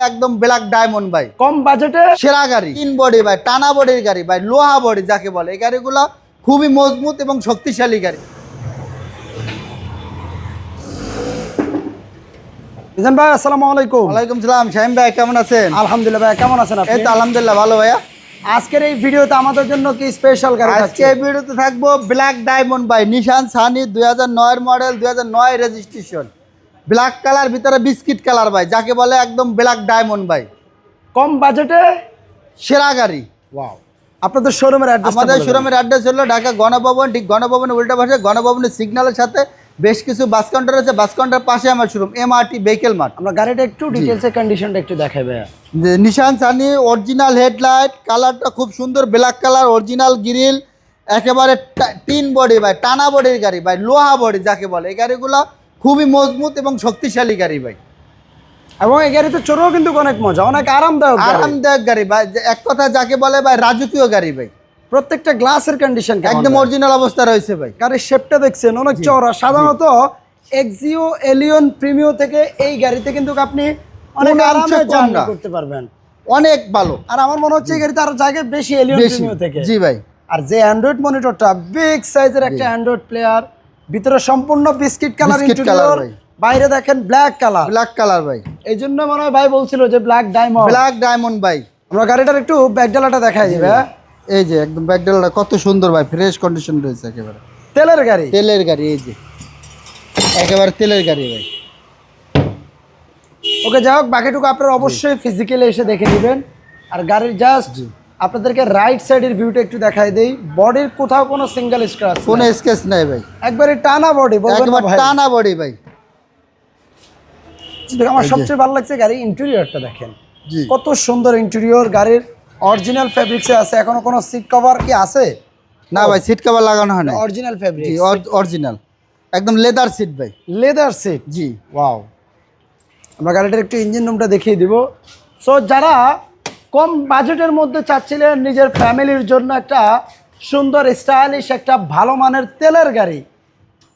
একদম black diamond ভাই। কম বাজেটে সেরা গাড়ি। তিন বডি ভাই টানা বডির গাড়ি ভাই লোহা বডি যাকে বলে। এই গাড়িগুলো খুবই মজবুত এবং শক্তিশালী গাড়ি। মিজান ভাই আসসালামু আলাইকুম। ওয়ালাইকুম সালাম। শাহিম ভাই কেমন আছেন? আলহামদুলিল্লাহ ভাই কেমন আছেন এই তো আলহামদুলিল্লাহ ভালো ভাইয়া। আজকের এই ভিডিওতে আমাদের জন্য কি স্পেশাল গাড়ি আজকে এই ভিডিওতে থাকব ব্ল্যাক ডায়মন্ড ভাই নিশান সানি দুই হাজার নয়ের মডেল দুই হাজার নয় রেজিস্ট্রেশন ব্ল্যাক কালার ভিতরে বিস্কিট কালার ভাই যাকে বলে একদম ব্ল্যাক ডায়মন্ড ভাই। কম বাজেটে? সেরা গাড়ি। ওয়াও আপনাদের শোরুমের অ্যাড্রেস আমাদের শোরুমের অ্যাড্রেস হলো ঢাকা গণভবন ঠিক গণভবনের উল্টা পাশে গণভবনের সিগন্যালের সাথে বেশ কিছু বাস কাউন্টার আছে। বাস কাউন্টার পাশে আমার showroom M MRT vehicle mart আমরা গাড়িটা একটু ডিটেলসে কন্ডিশনটা একটু যে নিশান সানি অরিজিনাল হেডলাইট কালারটা খুব সুন্দর ব্ল্যাক কালার অরিজিনাল গ্রিল একেবারে টিন বডি ভাই টানা বডির গাড়ি ভাই লোহা বডি যাকে বলে। এই গাড়িগুলো খুবই মজবুত এবং শক্তিশালী গাড়ি ভাই। এবং এই গাড়িতে চড়েও কিন্তু অনেক মজা অনেক আরামদায়ক। আরামদায়ক গাড়ি ভাই এক কথা যাকে বলে ভাই রাজকীয় গাড়ি ভাই। প্রত্যেকটা গ্লাসের কন্ডিশন একদম অরিজিনাল অবস্থা রয়েছে ভাই। গাড়ির শেপটা দেখছেন অনেক চওড়া। সাধারণত এক্সিও এলিয়ন প্রিমিও থেকে এই গাড়িতে কিন্তু আপনি অনেক আরামে জার্নি। করতে পারবেন। অনেক ভালো। আর আমার মনে হচ্ছে এই গাড়িতে আরও জায়গায় বেশি এলিয়ন প্রিমিও থেকে। জি ভাই। আর যে অ্যান্ড্রয়েড মনিটরটা বিগ সাইজের একটা অ্যান্ড্রয়েড প্লেয়ার ভিতরে সম্পূর্ণ বিস্কিট কালার ইন্টেরিয়র বাইরে দেখেন ব্ল্যাক কালার ব্ল্যাক কালার ভাই। এই জন্য মনে হয় ভাই বলছিল যে ব্ল্যাক ডায়মন্ড ব্ল্যাক ডায়মন্ড ভাই। আমরা গাড়িটার একটু ব্যাকডালাটা দেখাই দিবে হ্যাঁ? এই যে একদম ব্যাকডেলটা কত সুন্দর ভাই ফ্রেশ কন্ডিশন রয়েছে একেবারে। তেলের গাড়ি? তেলের গাড়ি এই যে। একেবারে তেলের গাড়ি ভাই। ওকে যাই হোক বাকিটুকু আপনারা অবশ্যই ফিজিক্যালি এসে দেখে নেবেন। আর গাড়ির জাস্ট আপনাদেরকে রাইট সাইডের ভিউটা একটু দেখাই দেই। বডির কোথাও কোনো সিঙ্গেল স্ক্র্যাচ কোনো স্কেচ নাই ভাই। একবারে টানা বডি ভাই। টানা বডি ভাই। আমার সবচেয়ে ভালো লাগছে গাড়ির ইন্টেরিয়রটা দেখেন। জি। কত সুন্দর ইন্টেরিয়র গাড়ির। অরিজিনাল ফেব্রিক্সে আছে। এখনও কোনো সিট কভার কি আছে? না ভাই সিট কভার লাগানো হয় না অরিজিনাল জি ফেব্রিক অরিজিনাল একদম লেদার সিট ভাই। লেদার সিট জি। ওয়াও আমরা গাড়িটার একটু ইঞ্জিন রুমটা দেখিয়ে দিব। সো যারা কম বাজেটের মধ্যে চাচ্ছিলেন নিজের ফ্যামিলির জন্য একটা সুন্দর স্টাইলিশ একটা ভালো মানের তেলের গাড়ি।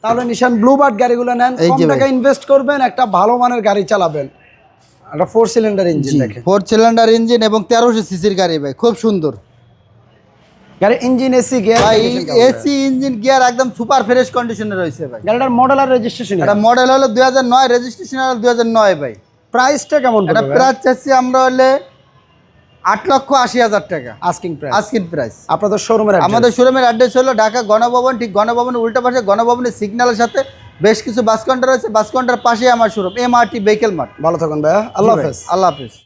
তাহলে নিশান ব্লুবার্ড গাড়িগুলো নেন। কম টাকা ইনভেস্ট করবেন একটা ভালো মানের গাড়ি চালাবেন। একটা four cylinder engine four cylinder engine এবং তেরোশো সিসির গাড়ি ভাই খুব সুন্দর। গাড়ি ইঞ্জিন এসি গিয়ার ভাই এসি ইঞ্জিন গিয়ার একদম সুপার ফ্রেশ কন্ডিশনে রয়েছে ভাই। গাড়িটার মডেল আর রেজিস্ট্রেশন এটা মডেল হলো দুই হাজার নয় রেজিস্ট্রেশন হলো দুই হাজার নয় ভাই। প্রাইসটা কেমন এটা প্রাইস চাচ্ছি আমরা হলে আট লক্ষ আশি হাজার টাকা। আস্কিং প্রাইস আস্কিং প্রাইস আপনাদের শোরুমের আমাদের শোরুমের অ্যাড্রেস হলো ঢাকা গণভবন ঠিক গণভবনের উল্টা পাশে গণভবনের সিগন্যালের সাথে। বেশ কিছু বাস কাউন্টার আছে বাস কাউন্টার পাশে আমার শোরুম এমআরটি ভেহিকেল মাঠ ভালো থাকুন ভাইয়া। আল্লাহ হাফেজ। আল্লাহ হাফেজ।